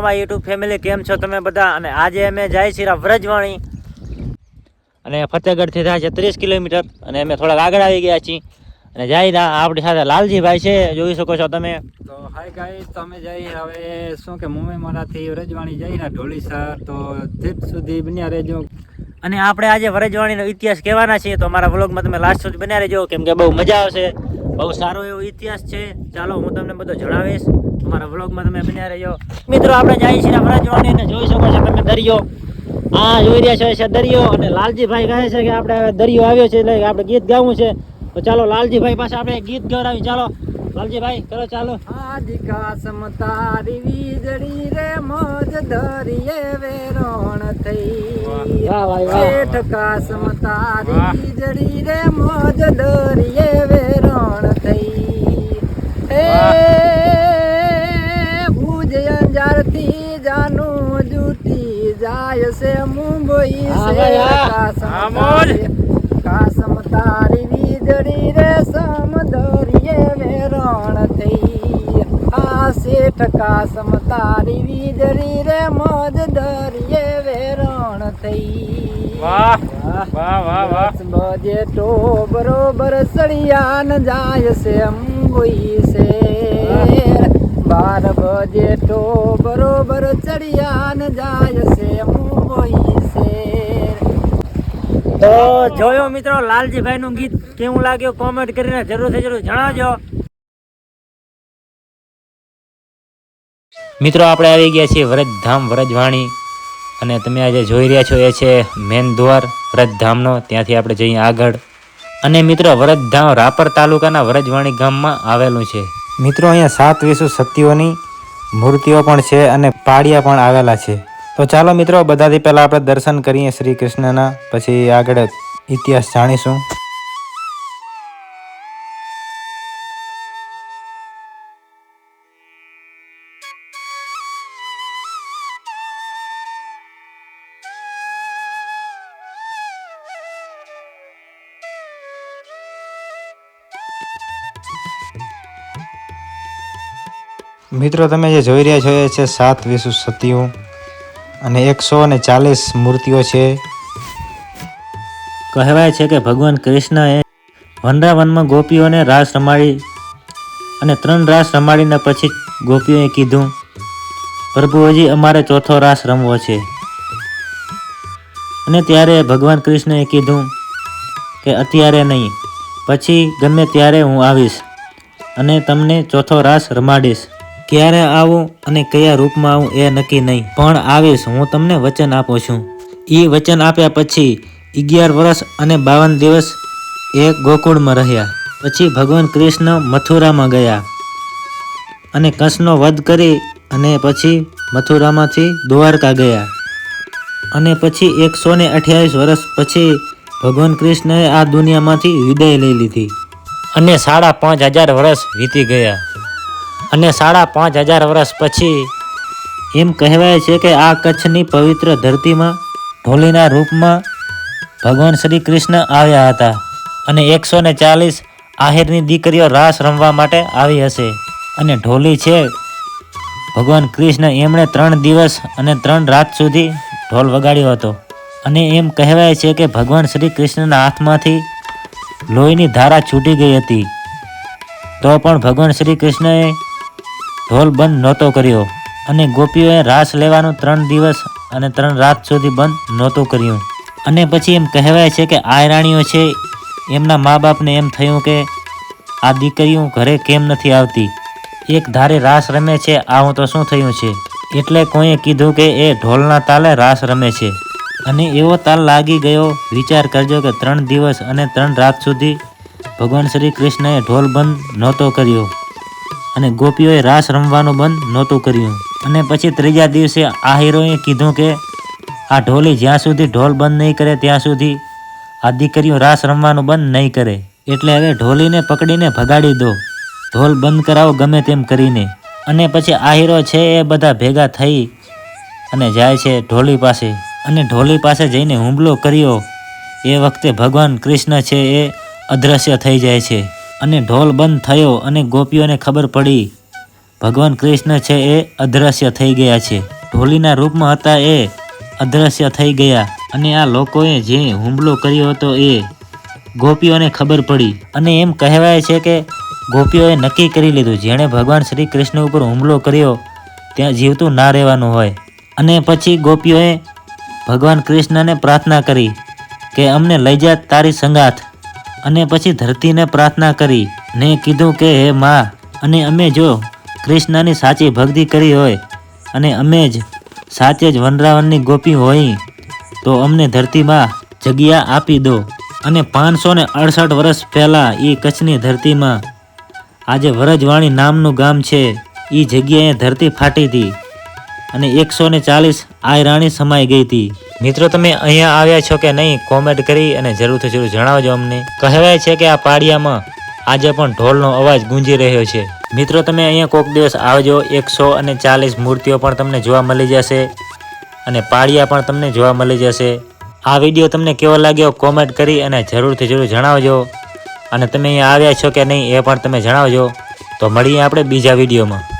My YouTube family કેમ છો તમે બધા? અને આજે અમે જાય છીએ વ્રજવાણી. અને ફતેહગઢથી થાય છે ત્રીસ કિલોમીટર. અને અમે થોડાક આગળ આવી ગયા છીએ. અને જાય ના આપણી સાથે લાલજીભાઈ છે. જોઈ શકો છો તમે. તો હાય ગાઈ તો અમે જઈ હવે શું કે મુંબઈ મારાથી રજવાણી જઈને ઢોલીસર તો જીત સુધી બન્યા રહેજો. અને આપણે આજે વ્રજવાણીનો ઇતિહાસ કહેવાના છીએ. તો અમારા વ્લોગમાં તમે લાસ્ટ સુધી બન્યા રહેજો. કેમ કે બહુ મજા આવશે. બહુ સારો એવો ઇતિહાસ છે. ચાલો હું તમને બધો જણાવીશ. અમારા વ્લોગમાં તમે બન્યા રહ્યો મિત્રો આપણે જાય છીએ વરજવાણી અને જોઈ શકો છો તમે દરિયો. આ જોઈ રહ્યા છો છે દરિયો અને લાલજીભાઈ કહે છે કે આપણે દરિયો આવ્યો છે એટલે આપણે ગીત ગાવું છે. તો ચાલો લાલજીભાઈ પાસે આપણે ગીત ગવડાવી ચાલો લાલજીભાઈ કરો ચાલો. આદિકા સમતારી વીજળી રે મોજ ધરીએ વેરોણ થઈ. વાહ, વાહ, વાહ. શેઠ સમતારી વીજળી રે મોજ ધરીએ કાસમ તારી વીજળી રે સમદરિયે વેરણ થઈ. આ શેઠ કાસમ તારી વીજળી રે મોજ દરિયે વેરણ થઈ. વાહ વાહ વાહ વાહ. બજે તો બરોબર સળિયાન જાય છે અંગોઈ છે બાર બજે તો બરોબર ચડિયાન જાય છે મુંબઈ છે તો જોયો મિત્રો લાલજીભાઈ નું ગીત કેવું લાગ્યું? કોમેન્ટ કરીને જરૂરથી જરૂર જણાવજો. મિત્રો, આપણે આવી ગયા છીએ વ્રજધામ, વ્રજવાણી. અને તમે આજે જોઈ રહ્યા છો, એ છે મેન દ્વાર, વ્રજધામનો. ત્યાંથી આપણે જઈએ આગળ. અને મિત્રો, વ્રજધામ રાપર તાલુકાના વ્રજવાણી ગામમાં આવેલું છે. મિત્રો, અહીંયા સાત વિશુ સત્યોની મૂર્તિઓ પણ છે અને પાડિયા પણ આવેલા છે. તો ચાલો મિત્રો, બધાથી પહેલાં આપણે દર્શન કરીએ શ્રી કૃષ્ણના પછી આગળ ઇતિહાસ જાણીશું. મિત્રો, તમે જે જોઈ રહ્યા છો, એ છે સાત વિશુ સતીઓ. અને એકસો અને ચાલીસ મૂર્તિઓ છે. કહેવાય છે કે ભગવાન કૃષ્ણએ વનરાવનમાં ગોપીઓને રાસ રમાડી અને ત્રણ રાસ રમાડીને પછી ગોપીઓએ કીધું, પ્રભુ, હજી અમારે ચોથો રાસ રમવો છે. અને ત્યારે ભગવાન કૃષ્ણએ કીધું કે, અત્યારે નહીં, પછી ગમે ત્યારે હું આવીશ અને તમને ચોથો રાસ રમાડીશ. ક્યારે આવું અને કયા રૂપમાં આવું એ નક્કી નહીં. પણ આવીશ, હું તમને વચન આપું છું. એ વચન આપ્યા પછી અગિયાર વર્ષ અને બાવન દિવસ એ ગોકુળમાં રહ્યા. પછી ભગવાન કૃષ્ણ મથુરામાં ગયા અને કંસનો વધ કરી અને પછી મથુરામાંથી દ્વારકા ગયા. અને પછી એકસો ને અઠ્યાવીસ વર્ષ પછી ભગવાન કૃષ્ણએ આ દુનિયામાંથી વિદાય લઈ લીધી. અને સાડા પાંચ હજાર વર્ષ વીતી ગયા. અને સાડા પાંચ હજાર વર્ષ પછી એમ કહેવાય છે કે આ કચ્છની પવિત્ર ધરતીમાં, ઢોલીના રૂપમાં ભગવાન શ્રી કૃષ્ણ આવ્યા હતા અને એકસો ને ચાલીસ આહિરની દીકરીઓ રાસ રમવા માટે આવી હશે. અને ઢોલી છે, ભગવાન કૃષ્ણ એમણે ત્રણ દિવસ અને ત્રણ રાત સુધી ઢોલ વગાડ્યો હતો. અને એમ કહેવાય છે કે ભગવાન શ્રી કૃષ્ણના હાથમાંથી લોહીની ધારા છૂટી ગઈ હતી. તો પણ ભગવાન શ્રી કૃષ્ણએ ઢોલ બંધ નહોતો કર્યો અને ગોપીઓએ રાસ લેવાનું ત્રણ દિવસ અને ત્રણ રાત સુધી બંધ નહોતું કર્યું. અને પછી એમ કહેવાય છે કે આ રાણીઓ છે, એમના મા બાપને એમ થયું કે આ દીકરીઓ ઘરે કેમ નથી આવતી? એક ધારે રાસ રમે છે, આવું તો શું થયું છે? એટલે કોઈએ કીધું કે એ ઢોલના તાલે રાસ રમે છે. અને એવો તાલ લાગી ગયો, વિચાર કરજો કે ત્રણ દિવસ અને ત્રણ રાત સુધી ભગવાન શ્રી કૃષ્ણએ ઢોલ બંધ નહોતો કર્યો. અને ગોપીઓએ રાસ રમવાનું બંધ નહોતું કર્યું. અને પછી ત્રીજા દિવસે આહિરોએ કીધું કે, આ ઢોલી જ્યાં સુધી ઢોલ બંધ નહીં કરે, ત્યાં સુધી આ દીકરીઓ રાસ રમવાનું બંધ નહીં કરે. એટલે હવે ઢોલીને પકડીને ભગાડી દો. ઢોલ બંધ કરાવો ગમે તેમ કરીને. અને પછી આહિરો છે એ બધા ભેગા થઈ અને જાય છે ઢોલી પાસે. અને ઢોલી પાસે જઈને હુમલો કર્યો. એ વખતે ભગવાન કૃષ્ણ છે એ અદ્રશ્ય થઈ જાય છે. અને ઢોલ બંધ થયો અને ગોપીઓને ખબર પડી. ભગવાન કૃષ્ણ છે એ અદ્રશ્ય થઈ ગયા છે. ઢોલીના રૂપમાં હતા એ અદ્રશ્ય થઈ ગયા અને આ લોકોએ જે હુમલો કર્યો હતો એ ગોપીઓને ખબર પડી. અને એમ કહેવાય છે કે ગોપીઓએ નક્કી કરી લીધું, જેણે ભગવાન શ્રી કૃષ્ણ ઉપર હુમલો કર્યો, ત્યાં જીવતું ના રહેવાનું હોય. અને પછી ગોપીઓએ ભગવાન કૃષ્ણને પ્રાર્થના કરી કે અમને લઈ જા તારી સંગાથ. અને પછી ધરતીને પ્રાર્થના કરી ને કીધું કે, હે માં, અને અમે જો કૃષ્ણની સાચી ભક્તિ કરી હોય અને અમે જ સાચે જ વનરાવનની ગોપી હોય, તો અમને ધરતીમાં જગ્યા આપી દો. અને પાંચસો ને અડસઠ વર્ષ પહેલાં એ કચ્છની ધરતીમાં આજે વરજવાણી નામનું ગામ છે એ જગ્યાએ ધરતી ફાટી હતી અને એકસો ને ચાલીસ આય રાણી સમાઈ ગઈ હતી. મિત્રો, તમે અહીંયા આવ્યા છો કે નહીં કોમેન્ટ કરી અને જરૂરથી જરૂર જણાવજો અમને. કહેવાય છે કે આ પાડિયામાં આજે પણ ઢોલનો અવાજ ગુંજી રહ્યો છે. મિત્રો, તમે અહીંયા કોક દિવસ આવજો, એકસો અને ચાલીસ મૂર્તિઓ પણ તમને જોવા મળી જશે અને પાડિયા પણ તમને જોવા મળી જશે. આ વીડિયો તમને કેવો લાગ્યો કોમેન્ટ કરી અને જરૂરથી જરૂર જણાવજો. અને તમે અહીંયા આવ્યા છો કે નહીં, એ પણ તમે જણાવજો. તો મળીએ આપણે બીજા વિડીયોમાં.